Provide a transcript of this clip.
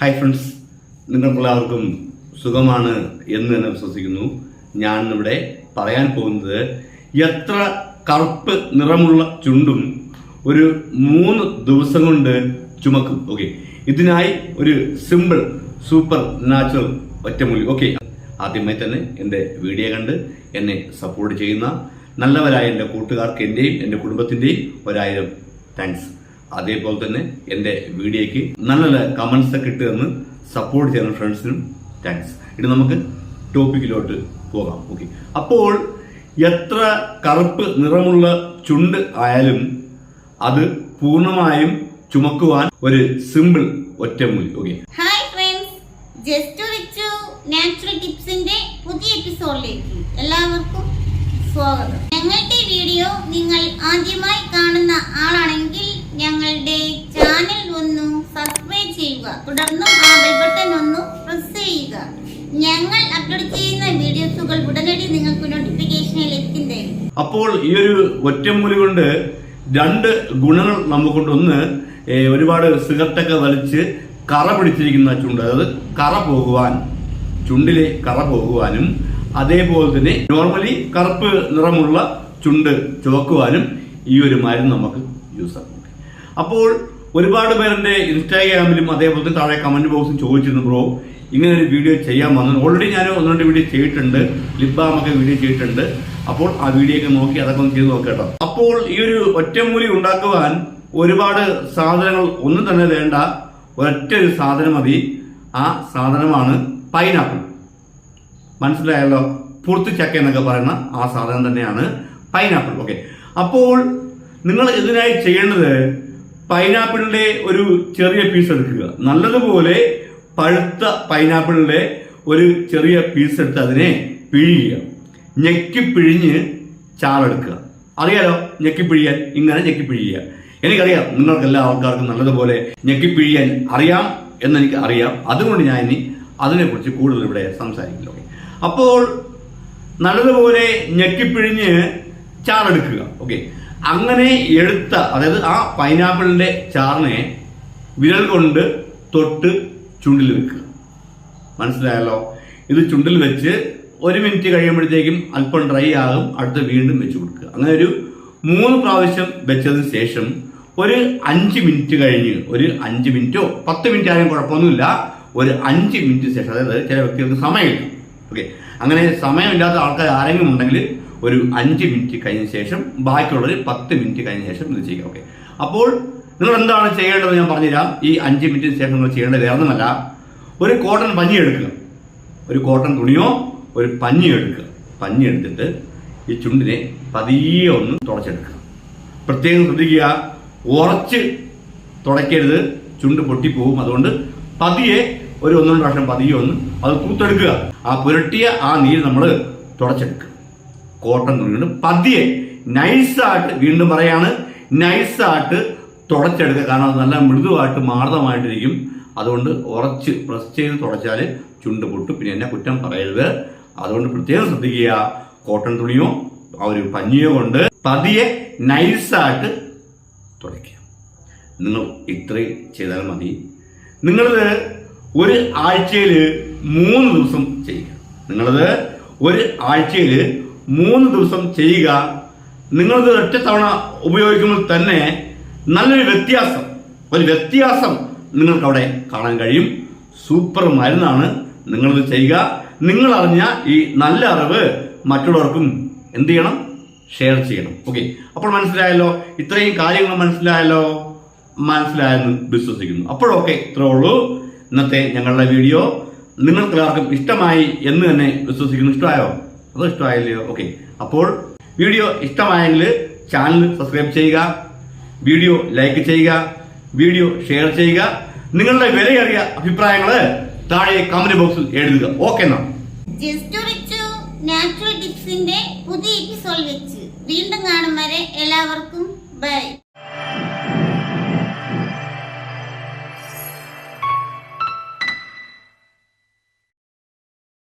Hi friends നിങ്ങൾക്കെല്ലാവർക്കും സുഖമാണ് എന്ന് തന്നെ വിശ്വസിക്കുന്നു. ഞാൻ ഇവിടെ പറയാൻ പോകുന്നത് എത്ര കറുപ്പ് നിറമുള്ള ചുണ്ടും ഒരു മൂന്ന് ദിവസം കൊണ്ട് ചുമക്കും. ഓക്കെ ഇതിനായി ഒരു സിമ്പിൾ സൂപ്പർ നാച്ചുറൽ ഒറ്റമൂലി. ഓക്കെ ആദ്യമായി തന്നെ എന്റെ വീഡിയോ കണ്ട് എന്നെ സപ്പോർട്ട് ചെയ്യുന്ന നല്ലവരായ എന്റെ കൂട്ടുകാർക്ക് എന്റെയും എന്റെ കുടുംബത്തിന്റെയും ഒരായിരം താങ്ക്സ് അതേപോലെ തന്നെ എന്റെ വീഡിയോയ്ക്ക് നല്ല നല്ല കമൻസ് ഒക്കെ ഇട്ട് തന്ന് സപ്പോർട്ട് ചെയ്യുന്ന ഫ്രണ്ട്സിനും താങ്ക്സ് ഇനി നമുക്ക് ടോപ്പിക്കിലോട്ട് പോകാം. ഓക്കെ അപ്പോൾ എത്ര കറുപ്പ് നിറമുള്ള ചുണ്ട് ആയാലും അത് പൂർണമായും ചുമക്കുവാൻ ഒരു സിമ്പിൾ ഒറ്റമൂലി. Okay hi friends just Richu natural ടിപ്സിന്റെ പുതിയ എപ്പിസോഡിലേക്ക് എല്ലാവർക്കും സ്വാഗതം. ഞങ്ങളുടെ വീഡിയോ നിങ്ങൾ ആദ്യമായി കാണുന്ന ആളാണെങ്കിൽ ഞങ്ങളുടെ ചാനൽ ഒന്ന് സബ്സ്ക്രൈബ് തുടർന്നും ആ ബെൽ ബട്ടൺ ഒന്ന് പ്രസ് ചെയ്യുക. ഞങ്ങൾ അപ്ലോഡ് ചെയ്യുന്ന വീഡിയോസുകൾ ഉടനടി നിങ്ങൾക്ക് നോട്ടിഫിക്കേഷനിൽ ലഭിക്കുന്നതായിരിക്കും അപ്പോൾ ഈ ഒരു ഒറ്റമൂലി കൊണ്ട് രണ്ട് ഗുണങ്ങൾ നമുക്കുണ്ട്. ഒന്ന് ഒരുപാട് സിഗരറ്റൊക്കെ വലിച്ച് കറ പിടിച്ചിരിക്കുന്ന ചുണ്ട്. അതായത് കറ പോകുവാൻ ചുണ്ടിലെ കറ പോകുവാനും അതേപോലെ തന്നെ നോർമലി കറുപ്പ് നിറമുള്ള ചുണ്ട് ചുവക്കുവാനും ഈ ഒരു മരുന്ന് നമുക്ക് യൂസ് ആക്കും. അപ്പോൾ ഒരുപാട് പേരുടെ ഇൻസ്റ്റാഗ്രാമിലും അതേപോലെ തന്നെ താഴെ കമന്റ് ബോക്സും ചോദിച്ചിരുന്നു ബ്രോ ഇങ്ങനെ ഒരു വീഡിയോ ചെയ്യാൻ വന്നു. ഓൾറെഡി ഞാൻ ഒന്ന് രണ്ട് വീഡിയോ ചെയ്തിട്ടുണ്ട്. ലിബാം ഒക്കെ വീഡിയോ ചെയ്തിട്ടുണ്ട്. അപ്പോൾ ആ വീഡിയോ ഒക്കെ നോക്കി അതൊക്കെ ഒന്ന് ചെയ്ത് നോക്കട്ടോ അപ്പോൾ ഈ ഒരു ഒറ്റമൂലി ഉണ്ടാക്കുവാൻ ഒരുപാട് സാധനങ്ങൾ ഒന്നും തന്നെ വേണ്ട. ഒരൊറ്റ ഒരു സാധനം മതി. ആ സാധനമാണ് പൈനാപ്പിൾ മനസ്സിലായല്ലോ? പൂർത്തി ചക്ക എന്നൊക്കെ പറയുന്ന ആ സാധനം തന്നെയാണ് പൈനാപ്പിൾ ഓക്കെ അപ്പോൾ നിങ്ങൾ ഇതിനായി ചെയ്യേണ്ടത് പൈനാപ്പിളിന്റെ ഒരു ചെറിയ പീസ് എടുക്കുക. നല്ലതുപോലെ പഴുത്ത പൈനാപ്പിളിന്റെ ഒരു ചെറിയ പീസ് എടുത്ത് അതിനെ പിഴിയുക. ഞെക്കി പിഴിഞ്ഞ് ചാളെടുക്കുക. അറിയാലോ ഞെക്കി പിഴിയാൻ ഇങ്ങനെ ഞെക്കി പിഴിയുക. എനിക്കറിയാം നിങ്ങൾക്ക് എല്ലാ ആൾക്കാർക്കും നല്ലതുപോലെ ഞെക്കി പിഴിയാൻ അറിയാം എന്നെനിക്ക് അറിയാം. അതുകൊണ്ട് ഞാൻ ഇനി അതിനെക്കുറിച്ച് കൂടുതൽ ഇവിടെ സംസാരിക്കില്ല. ഓക്കെ അപ്പോൾ നല്ലതുപോലെ ഞെക്കിപ്പിഴിഞ്ഞ് ചാറെടുക്കുക ഓക്കെ അങ്ങനെ എടുത്ത അതായത് ആ പൈനാപ്പിളിന്റെ ചാറിനെ വിരൽ കൊണ്ട് തൊട്ട് ചുണ്ടിൽ വെക്കുക. മനസ്സിലായല്ലോ? ഇത് ചുണ്ടിൽ വെച്ച് ഒരു മിനിറ്റ് കഴിയുമ്പോഴത്തേക്കും അല്പം ഡ്രൈ ആകും അടുത്ത് വീണ്ടും വെച്ച് കൊടുക്കുക. അങ്ങനെ ഒരു മൂന്ന് പ്രാവശ്യം വെച്ചതിന് ശേഷം ഒരു അഞ്ച് മിനിറ്റ് കഴിഞ്ഞ് ഒരു അഞ്ച് മിനിറ്റോ പത്ത് മിനിറ്റ് ആയാലും കുഴപ്പമൊന്നുമില്ല. ഒരു അഞ്ച് മിനിറ്റ് ശേഷം അതായത് ചില വ്യക്തികൾക്ക് സമയമില്ല. ഓക്കെ അങ്ങനെ സമയമില്ലാത്ത ആൾക്കാർ ആരെങ്കിലും ഉണ്ടെങ്കിൽ ഒരു അഞ്ച് മിനിറ്റ് കഴിഞ്ഞ ശേഷം ബാക്കിയുള്ളൊരു പത്ത് മിനിറ്റ് കഴിഞ്ഞ ശേഷം ഇത് ചെയ്യുക. ഓക്കെ അപ്പോൾ നിങ്ങൾ എന്താണ് ചെയ്യേണ്ടതെന്ന് ഞാൻ പറഞ്ഞുതരാം. ഈ അഞ്ച് മിനിറ്റിന് ശേഷം നിങ്ങൾ ചെയ്യേണ്ടത് വേറൊന്നുമല്ല. ഒരു കോട്ടൺ പഞ്ഞി എടുക്കുക. ഒരു കോട്ടൺ തുണിയോ ഒരു പഞ്ഞി എടുക്കുക. പഞ്ഞി എടുത്തിട്ട് ഈ ചുണ്ടിനെ പതിയെ ഒന്ന് തുടച്ചെടുക്കുക. പ്രത്യേകം ശ്രദ്ധിക്കുക. ഉറച്ച് തുടയ്ക്കരുത്. ചുണ്ട് പൊട്ടിപ്പോകും അതുകൊണ്ട് പതിയെ ഒരു ഒന്നോ പ്രാവശ്യം പതിയെ ഒന്ന് അത് തൂത്തെടുക്കുക. ആ പുരട്ടിയ ആ നീര് നമ്മൾ തുടച്ചെടുക്കുക. കോട്ടൺ കൊണ്ട് പതിയെ നൈസായിട്ട് വീണ്ടും പറയാണ് നൈസായിട്ട് തുടച്ചെടുക്കുക. കാരണം അത് നല്ല മൃദുവായിട്ട് മാർദ്ദമായിട്ടിരിക്കും. അതുകൊണ്ട് ഉറച്ച് പ്രസ് ചെയ്ത് തുടച്ചാൽ ചുണ്ട് പൊട്ടും. പിന്നെ എന്നെ കുറ്റം പറയരുത്. അതുകൊണ്ട് പ്രത്യേകം ശ്രദ്ധിക്കുക. കോട്ടൺ തുണിയോ ആ ഒരു പഞ്ഞിയോ കൊണ്ട് പതിയെ നൈസായിട്ട് തുടയ്ക്കുക. നിങ്ങൾ ഇത്രയും ചെയ്താൽ മതി. നിങ്ങളത് ഒരു ആഴ്ചയിൽ മൂന്ന് ദിവസം ചെയ്യുക നിങ്ങളത് ഒരു ആഴ്ചയിൽ മൂന്ന് ദിവസം ചെയ്യുക. നിങ്ങളത് ഒറ്റ തവണ ഉപയോഗിക്കുമ്പോൾ തന്നെ നല്ലൊരു വ്യത്യാസം ഒരു വ്യത്യാസം നിങ്ങൾക്ക് അവിടെ കാണാൻ കഴിയും. സൂപ്പർ മരുന്നാണ് നിങ്ങളിത് ചെയ്യുക. നിങ്ങൾ അറിഞ്ഞ ഈ നല്ല അറിവ് മറ്റുള്ളവർക്കും എന്ത് ചെയ്യണം? ഷെയർ ചെയ്യണം. ഓക്കെ അപ്പോൾ മനസ്സിലായല്ലോ? ഇത്രയും കാര്യങ്ങൾ മനസ്സിലായല്ലോ? മനസ്സിലായെന്ന് വിശ്വസിക്കുന്നു. അപ്പോഴൊക്കെ ഇത്രേ ഉള്ളൂ. ഇന്നത്തെ ഞങ്ങളുടെ വീഡിയോ. നിങ്ങൾക്ക് എല്ലാവർക്കും ഇഷ്ടമായി എന്ന് തന്നെ വിശ്വസിക്കുന്നു. ഇഷ്ടമായോ? അതോ ഇഷ്ടമായില്ലയോ ഓക്കെ അപ്പോൾ വീഡിയോ ഇഷ്ടമായെങ്കിൽ ചാനൽ സബ്സ്ക്രൈബ് ചെയ്യുക വീഡിയോ ലൈക്ക് ചെയ്യുക വീഡിയോ ഷെയർ ചെയ്യുക. നിങ്ങളുടെ വിലയേറിയ അഭിപ്രായങ്ങൾ താഴെ കമന്റ് ബോക്സിൽ എഴുതുക. ഓക്കെ എന്നാ. നാച്ചുറൽ ടിപ്സിന്റെ പുതിയ എപ്പിസോഡ് വെച്ച്. വീണ്ടും കാണും വരെ എല്ലാവർക്കും.